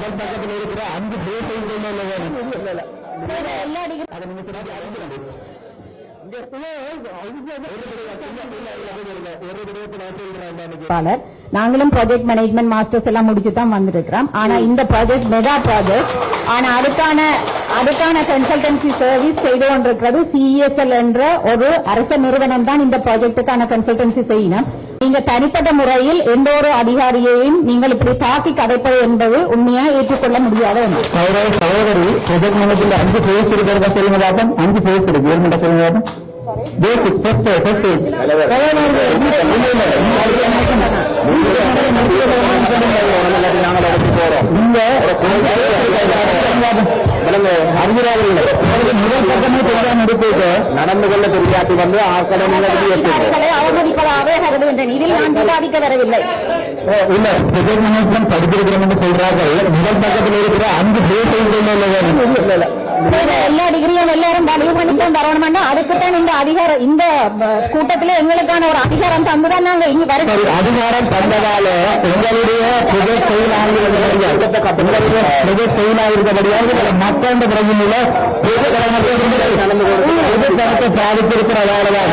முதல் பக்கத்தில் இருக்கிற அஞ்சு நாங்களும் ப்ராஜெக்ட் மேனேஜ்மெண்ட் மாஸ்டர்ஸ் எல்லாம் முடிச்சு தான் வந்திருக்கிறோம். ஆனா இந்த ப்ராஜெக்ட் மெகா ப்ராஜெக்ட் ஆனா அதுக்கான அதுக்கான கன்சல்டன்சி சர்வீஸ் செய்து கொண்டிருக்கிறது சிஇஎஸ்எல் என்ற ஒரு அரச நிறுவனம் தான் இந்த ப்ராஜெக்டுக்கான கன்சல்டன்சி செய்யணும். நீங்க தனிப்பட்ட முறையில் எந்த ஒரு அதிகாரியையும் நீங்கள் இப்படி தாக்கி கதைப்பது என்பது உண்மையா ஏற்றுக்கொள்ள முடியாத ஒன்று சகோதர மேனேஜ்மெண்ட் அஞ்சு பேஸ் இருக்கிறத சொல்லுங்க பாப்போம் அஞ்சு பேஸ் இருக்கு ஏழு மட்டும் சொல்லுங்க பாப்போம் பேசிக் ஃபர்ஸ்ட் ஃபர்ஸ்ட் நாங்கள் எடுத்து போறோம் இந்த முதல் பக்கமே தெரியாம எடுத்துட்டு நடந்து கொள்ள தெரியாட்டி வந்து ஆக்களை அதிகாரிகளை கருதுகின்றேன் இதில் நான் விவாதிக்க வரவில்லை. இல்ல. ப்ரொஜெக்ட் மேனேஜ்மெண்ட் படிச்சிருக்கிறோம் என்று சொல்றார்கள். முதல் பக்கத்தில் இருக்கிற அஞ்சு இல்ல நீங்க எல்லா டிகிரியும் எல்லாரும் பதிவு பண்ணித்தான் தரணும்னா அதுக்குத்தான் இந்த அதிகாரம் இந்த கூட்டத்திலே எங்களுக்கான ஒரு அதிகாரம் தந்துதான் நாங்க இங்க வர அதிகாரம் தந்ததால உங்களுடைய புகழ் செயலாளர்களுடைய புகழ் செயலாளர்களுடைய மக்கள் பிரச்சனையில பொது கணத்தை பாதித்திருக்கிறதாலதான்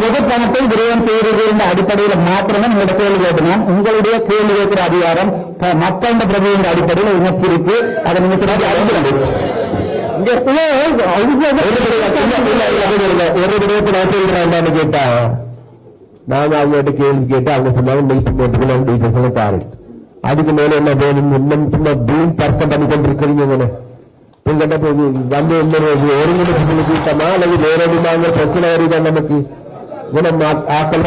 பொது பணத்தை விரயம் செய்வது என்ற அடிப்படையில் மாத்திரமே உங்களோட கேள்வி கேட்கணும் உங்களுடைய கேள்வி கேட்கிற அதிகாரம் மக்கள் பிரதியின் அடிப்படையில் இணைச்சிருக்கு அதை நீங்க அறிஞ்சிருங்க ஒரு விடயத்தில் கேட்டா நான் அவங்ககிட்ட கேள்வி கேட்டு அவங்க சொன்னாங்க நெய்த்து போட்டுக்கு நான் டீச்சர்ஸ் பாரு. அதுக்கு மேல என்ன வேணும்? இன்னும் சும்மா பீம் தர்க்கம் பண்ணி கொண்டிருக்கிறீங்க உங்ககிட்ட போய் வந்து என்ன ஒருங்கிணைப்பு சொல்லிக்கிட்டோமா அல்லது நேரடி நாங்க பிரச்சனை வருதா நமக்கு. ஆக்கள்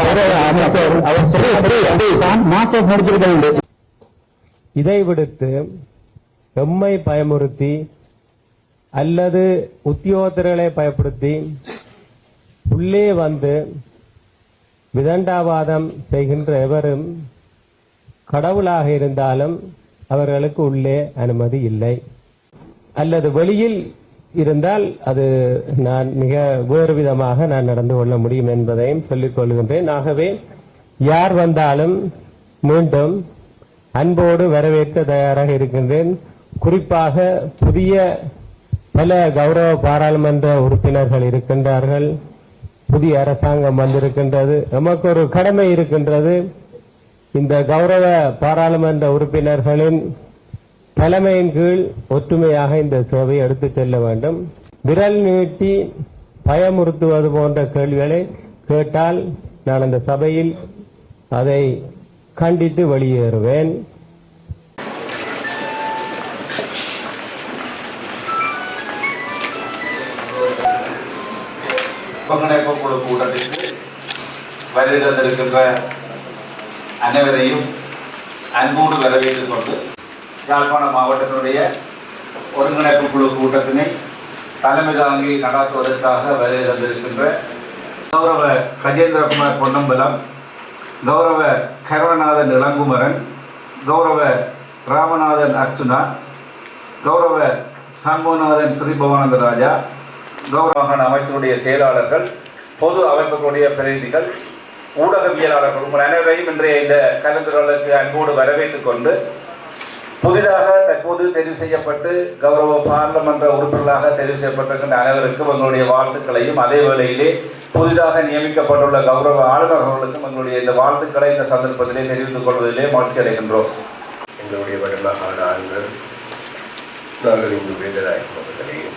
மாசம் முடிச்சிருக்க இதை விடுத்து எம்மை பயமுறுத்தி அல்லது உத்தியோகத்தர்களை பயப்படுத்தி உள்ளே வந்து விதண்டாவாதம் செய்கின்ற எவரும் கடவுளாக இருந்தாலும் அவர்களுக்கு உள்ளே அனுமதி இல்லை. அல்லது வெளியில் இருந்தால் அது நான் மிக வேறு விதமாக நான் நடந்து கொள்ள முடியும் என்பதையும் சொல்லிக் கொள்கின்றேன். ஆகவே யார் வந்தாலும் மீண்டும் அன்போடு வரவேற்க தயாராக இருக்கின்றேன். குறிப்பாக புதிய பல கௌரவ பாராளுமன்ற உறுப்பினர்கள் இருக்கின்றார்கள். புதிய அரசாங்கம் வந்திருக்கின்றது. நமக்கு ஒரு கடமை இருக்கின்றது. இந்த கௌரவ பாராளுமன்ற உறுப்பினர்களின் தலைமையின் கீழ் ஒற்றுமையாக இந்த சேவையை எடுத்துச் செல்ல வேண்டும். விரல் நீட்டி பயமுறுத்துவது போன்ற கேள்விகளை கேட்டால் நான் அந்த சபையில் அதை கண்டித்து வெளியேறுவேன். ஒருங்கிணைப்பு குழு கூட்டத்திற்கு வருகை தந்திருக்கின்ற அனைவரையும் அன்போடு வரவேற்றுக் கொண்டு யாழ்ப்பாண மாவட்டத்தினுடைய ஒருங்கிணைப்பு குழு கூட்டத்தினை தலைமை தாங்கி நடாத்துவதற்காக வருகை தந்திருக்கின்ற கௌரவ கஜேந்திரகுமார் பொன்னம்பலம் கௌரவ கரவநாதன் இளங்குமரன் கௌரவ ராமநாதன் அர்ச்சுனா கௌரவ சண்முகநாதன் ஸ்ரீபவானந்த ராஜா கௌரவ அமைப்பினுடைய செயலாளர்கள் பொது அமைப்புகளுடைய பிரதிநிதிகள் ஊடகவியலாளர்கள் உங்கள் அனைவரையும் இன்றைய இந்த கலந்துரையாடலுக்கு அன்போடு வரவேற்றுக் கொண்டு புதிதாக தற்போது தெரிவு செய்யப்பட்டு கௌரவ பாராளுமன்ற உறுப்பினர்களாக தெரிவு செய்யப்பட்டிருக்கின்ற அனைவருக்கும் எங்களுடைய வாழ்த்துக்களையும். அதே வேளையிலே புதிதாக நியமிக்கப்பட்டுள்ள கௌரவ ஆளுநர் அவர்களுக்கும் எங்களுடைய இந்த வாழ்த்துக்களை இந்த சந்தர்ப்பத்திலே தெரிவித்துக் கொள்வதிலே மகிழ்ச்சி அடைகின்றோம். எங்களுடைய வடமாகாண ஆளுநர் நாங்கள் இங்கு வேதராயகம் அவர்களையும்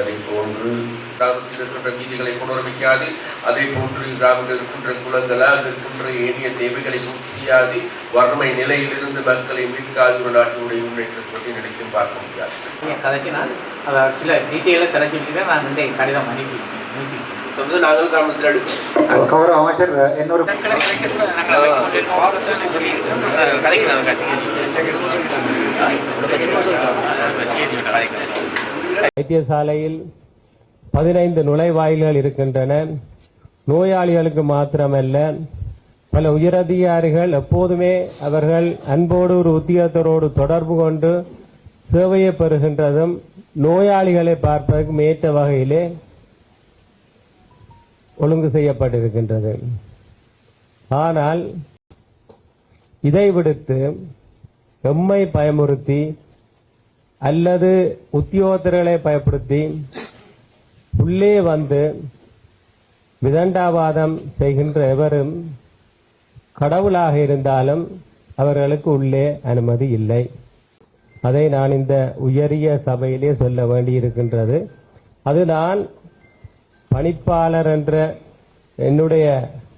அதே போன்று கிராமத்தில் இருக்கின்ற வீதிகளை புனரமைக்காது. அதே போன்று கிராமத்தில் இருக்கின்ற குளங்களா அங்கு இருக்கின்ற ஏனைய தேவைகளை பூர்த்தி செய்யாது. வறுமை நிலையிலிருந்து மக்களை மீட்காது ஒரு நாட்டினுடைய முன்னேற்றத்தை பற்றி நினைக்கும் பார்க்க முடியாது. கதைக்கினால் அதை சில டீட்டெயிலை தெரிஞ்சுக்கிட்டு நான் வந்து கடிதம் அனுப்பி சொன்னது நாங்கள் கிராமத்தில் எடுக்கிறோம் கௌரவ அமைச்சர் இன்னொரு வைத்தியசாலையில் பதினைந்து நுழைவாயில்கள் இருக்கின்றன. நோயாளிகளுக்கு மாத்திரமல்ல. பல உயரதிகாரிகள் எப்போதுமே அவர்கள் அன்போடு ஒரு உத்தியோகத்தரோடு தொடர்பு கொண்டு சேவையை பெறுகின்றதும் நோயாளிகளை பார்ப்பதற்கு ஏற்ற வகையிலே ஒழுங்கு செய்யப்பட்டிருக்கின்றது. ஆனால் இதை விடுத்து எம்மை பயமுறுத்தி அல்லது உத்தியோகத்தர்களை பயப்படுத்தி உள்ளே வந்து விதண்டாவாதம் செய்கின்ற எவரும் கடவுளாக இருந்தாலும் அவர்களுக்கு உள்ளே அனுமதி இல்லை. அதை நான் இந்த உயரிய சபையிலே சொல்ல வேண்டியிருக்கின்றது. அது நான் பணிப்பாளர் என்ற என்னுடைய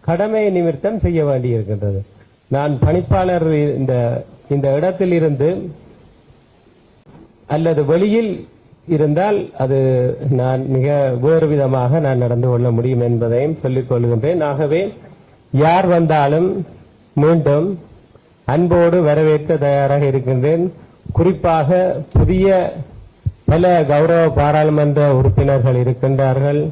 கடமை நிமித்தம் செய்ய வேண்டியிருக்கின்றது. நான் பணிப்பாளர் இந்த இந்த இடத்தில் இருந்து அல்லது வெளியில் இருந்தால் அது நான் மிக வேறு விதமாக நான் நடந்து கொள்ள முடியும் என்பதையும் சொல்லிக் கொள்கின்றேன். ஆகவே யார் வந்தாலும் மீண்டும் அன்போடு வரவேற்க தயாராக இருக்கின்றேன். குறிப்பாக புதிய பல கௌரவ பாராளுமன்ற உறுப்பினர்கள் இருக்கின்றார்கள்.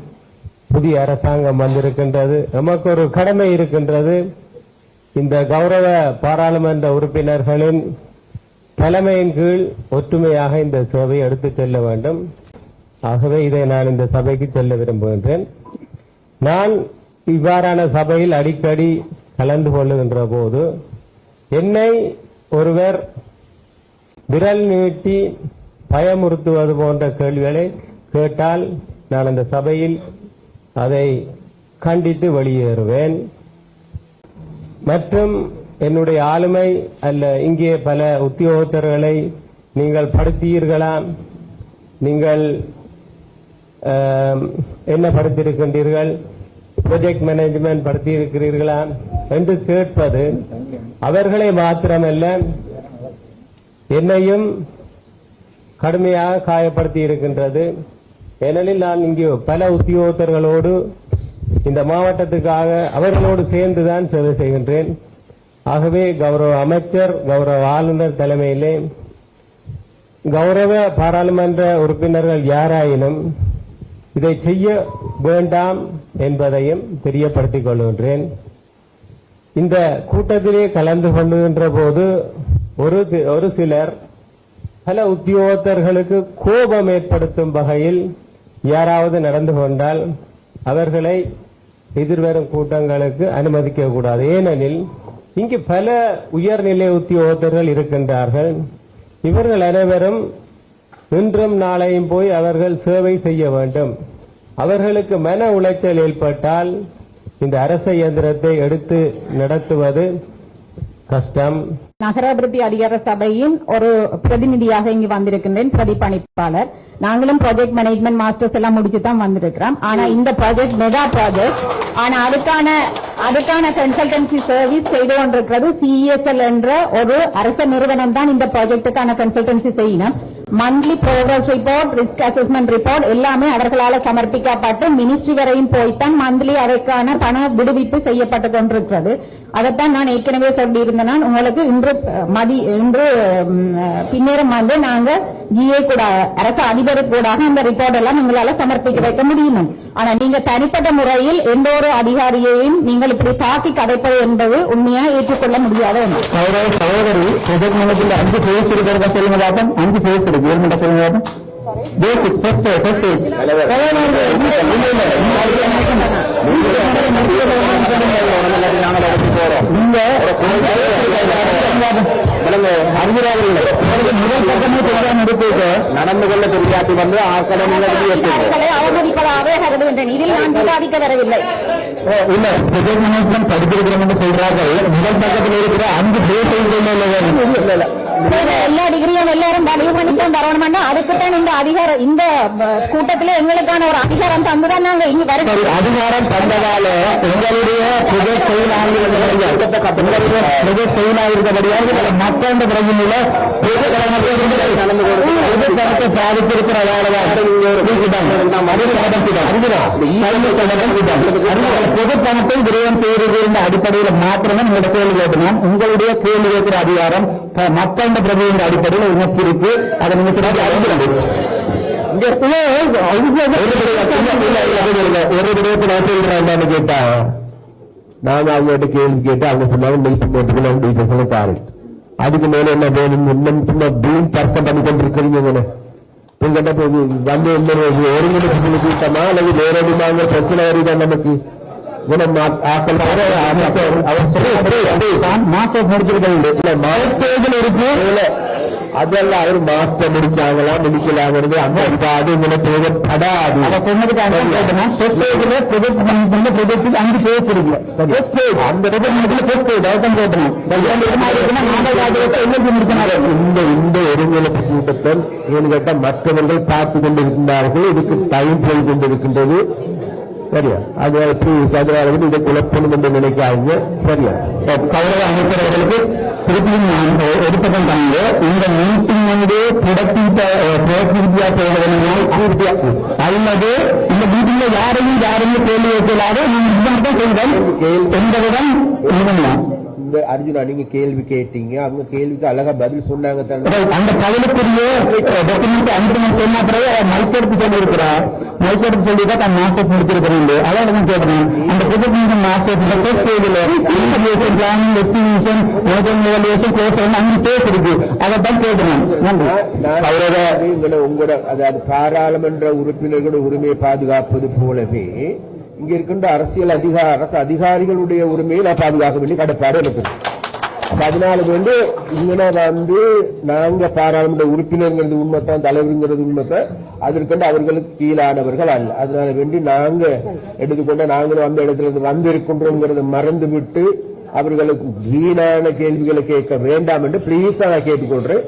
புதிய அரசாங்கம் வந்திருக்கின்றது. நமக்கு ஒரு கடமை இருக்கின்றது. இந்த கௌரவ பாராளுமன்ற உறுப்பினர்களின் தலைமையின் கீழ் ஒற்றுமையாக இந்த சபையை எடுத்துச் செல்ல வேண்டும். ஆகவே இதை நான் இந்த சபைக்கு செல்ல விரும்புகின்றேன். நான் இவ்வாறான சபையில் அடிக்கடி கலந்து கொள்ளுகின்ற போது என்னை ஒருவர் விரல் நீட்டி பயமுறுத்துவது போன்ற கேள்விகளை கேட்டால் நான் அந்த சபையில் அதை கண்டித்து வெளியேறுவேன். மற்றும் என்னுடைய ஆளுமை அல்ல. இங்கே பல உத்தியோகத்தர்களை நீங்கள் படுத்தீர்களா? நீங்கள் என்ன படுத்திருக்கின்றீர்கள்? Project management படுத்தியிருக்கிறீர்களா? என்று கேட்பது அவர்களை மாத்திரமல்ல என்னையும் கடுமையாக காயப்படுத்தி இருக்கின்றது ஏனெனில் நான் இங்கே பல உத்தியோகத்தர்களோடு இந்த மாவட்டத்துக்காக அவர்களோடு சேர்ந்துதான் சேவை செய்கின்றேன். ஆகவே கௌரவ அமைச்சர் கௌரவ ஆளுநர் தலைமையிலே கௌரவ பாராளுமன்ற உறுப்பினர்கள் யாராயினும் இதை செய்ய வேண்டாம் என்பதையும் தெரியப்படுத்திக் கொள்கின்றேன். இந்த கூட்டத்திலே கலந்து கொள்ளுகின்ற போது ஒரு ஒரு சிலர் பல உத்தியோகத்தர்களுக்கு கோபம் ஏற்படுத்தும் வகையில் யாராவது நடந்து கொண்டால் அவர்களை எதிர்வரும் கூட்டங்களுக்கு அனுமதிக்க கூடாது. ஏனெனில் இங்கு பல உயர்நிலை உத்தியோகத்தர்கள் இருக்கின்றார்கள். இவர்கள் அனைவரும் இன்றும் நாளையும் போய் அவர்கள் சேவை செய்ய வேண்டும். அவர்களுக்கு மன உளைச்சல் ஏற்பட்டால் இந்த அரச இயந்திரத்தை எடுத்து நடத்துவது கஷ்டம். நகராபிவிருத்தி அதிகார சபையின் ஒரு பிரதிநிதியாக இங்கு வந்திருக்கின்றேன் பிரதிபணிப்பாளர் நாங்களும் ப்ராஜெக்ட் மேனேஜ்மெண்ட் மாஸ்டர்ஸ் எல்லாம் முடிச்சு தான் வந்திருக்கிறோம். ஆனா இந்த ப்ராஜெக்ட் மெகா ப்ராஜெக்ட் ஆனா அதுக்கான அதுக்கான கன்சல்டன்சி சர்வீஸ் செய்து கொண்டிருக்கிறது சிஇஎஸ்எல் என்ற ஒரு அரச நிறுவனம் தான் இந்த ப்ராஜெக்டுக்கான கன்சல்டன்சி செய்யணும். Monthly progress report risk assessment report எல்லாமே அவர்களால் சமர்ப்பிக்கப்பட்டு மினிஸ்ட்ரி வரையும் போய்த்தான் மந்த்லி அதற்கான பண விடுவிப்பு செய்யப்பட்டு கொண்டிருக்கிறது. அதைத்தான் நான் ஏற்கனவே சொல்லியிருந்தேன். நான் உங்களுக்கு இன்று மதி இன்று பின்னேரம் வந்து நாங்க ஜிஏ கூட அரசு அதிபர் கூட அந்த ரிப்போர்ட் எல்லாம் எங்களால சமர்ப்பிக்க வைக்க முடியும். ஆனா நீங்க தனிப்பட்ட முறையில் எந்த ஒரு அதிகாரியையும் நீங்கள் இப்படி தாக்கி கதைப்பது என்பது உண்மையா ஏற்றுக்கொள்ள முடியாத சகோதர ப்ரொஜெக்ட் மேனேஜ்மெண்ட் அஞ்சு பேஸ் இருக்கிறத சொல்லுங்க அஞ்சு பேஸ் இருக்கு கவர்மெண்ட் சொல்லுங்க பாப்போம் பேசிக் ஃபர்ஸ்ட் ஃபர்ஸ்ட் நடந்து கொள்ள தெரியாட்டி வந்து அவமதிப்பதாகவே கருதுகின்றேன் இதில் நான் விவாதிக்க வரவில்லை. இல்ல ப்ரொஜெக்ட் மேனேஜ்மெண்ட் படிச்சிருக்கிறவங்க சொல்றார்கள். முதல் பக்கத்தில் இருக்கிற அஞ்சு வேற. எல்லா டிகிரியும் எல்லாரும் பதிவு பண்ணித்தான் தரணும்னா அதுக்குத்தான் இந்த அதிகாரம் இந்த கூட்டத்திலே எங்களுக்கான ஒரு அதிகாரம் தந்துதான் நாங்க இங்க வருகிறோம் அதிகாரம் தந்ததால எங்களுடைய ப்ரொஜெக்ட் செயலாக எங்களுடைய ப்ரொஜெக்ட் செயலாக இருந்தபடியாக மக்கள் பிரச்சனையில பொது கணக்கை பாதித்திருக்கிறதாலதான் பொது பணத்தை விரயம் செய்கிறது என்ற அடிப்படையில் மாத்திரமே உங்களோட கேள்வி கேட்டோம் உங்களுடைய கேள்வி கேட்கிற அதிகாரம் மக்கள் பிரபு என்ற அடிப்படையில் உனக்கு இருக்கு அதை நீங்க சிறப்பு அறிஞ்சிடும் ஒரு விடயத்தில் கேட்டா? நான் அவங்ககிட்ட கேள்வி கேட்டு அவங்க சொன்னாங்க நைட்டு போட்டுக்கு நான் டீச்சர்ஸ் பாரு அதுக்கு மேல என்ன வேணும்? இன்னும் சும்மா பீம் தர்க்கம் பண்ணி கொண்டிருக்கிறீங்க இவனை. உங்ககிட்ட வந்து என்ன ஒருங்கிணைப்பு கூட்டமா அல்லது வேற எதுமாங்க பிரச்சனை வருதா நமக்கு மாசம் ஆக்கள் மாஸ்டர் முடிச்சிருக்கீங்க இருக்கு அதெல்லாம் அவரு மாஸ்டர் முடிச்சாங்களா முடிக்கலாங்கிறது அந்த அது இதில் தேவைப்படாது அவ சொன்னதுக்காக சொசைட்டில ப்ரொஜெக்ட் பண்ண ப்ரொஜெக்ட் அந்த ரெக்கமெண்ட்ல ஃபர்ஸ்ட் பேஜ் அவசரம் கேட்டணும் இந்த இந்த ஒருங்கிணைப்பு கூட்டத்தில் கேட்டால் மற்றவர்கள் பார்த்து கொண்டிருந்தார்கள் இதுக்கு டைம் போய் கொண்டிருக்கின்றது சரியா? அது எப்படி சதுராவது இதை குழப்பணும் என்று நினைக்காதீங்க. சரியா? கௌரவ அமைச்சரவர்களுக்கு திருப்பியும் நான் எடுத்துக்கொண்டு இந்த மீட்டிங் வந்து ப்ரொடக்டிவிட்டியா போவதனால் அல்லது இந்த மீட்டிங்ல யாரையும் யாரையும் கேள்வி வைக்கலாத நீங்கள் தான் செய்தால் எந்தவிடம் இந்த அர்ஜுனா நீங்க கேள்வி கேட்டீங்க. அவங்க கேள்விக்கு அழகா பதில் சொன்னாங்க அந்த பதிலுக்குரிய டாக்குமெண்ட் அனுப்பணும் சொன்ன பிறகு மைக்கெடுத்து சொல்லி மைக்கெடுத்து சொல்லி தான் நான் மாஸ்டர்ஸ் முடிச்சிருக்கிறேன் அதான் நான் கேட்கிறேன் அந்த புதுப்பின் மாஸ்டர்ஸ் ஃபர்ஸ்ட் ஸ்டேஜில் இன்டர்வியூஷன் பிளானிங் எஸ்டிமேஷன் மோதல் எவல்யூஷன் கோர்ஸ் அங்கே இருக்கு அதை தான் கேட்கிறேன் அவரோட உங்களோட அதாவது பாராளுமன்ற உறுப்பினர்களோட உரிமையை பாதுகாப்பது போலவே இங்க இருக்கின்ற அரசியல் அதிகார அரசு அதிகாரிகளுடைய உரிமையை நான் பாதுகாக்க வேண்டிய கடப்பாடு எனக்கு பதினாலுக்கு அதனால வந்து இங்கே வந்து நாங்க பாராளுமன்ற உறுப்பினர்ங்கிறது உண்மைத்தான் தலைவருங்கிறது உண்மைத்தான் அதற்கண்டு அவர்களுக்கு கீழானவர்கள் அல்ல. அதனால வேண்டி நாங்க எடுத்துக்கொண்ட நாங்களும் அந்த இடத்துல இருந்து வந்திருக்கின்றோங்கிறத மறந்து விட்டு அவர்களுக்கு வீணான கேள்விகளை கேட்க வேண்டாம் என்று பிளீஸ் நான் கேட்டுக்கொள்றேன்.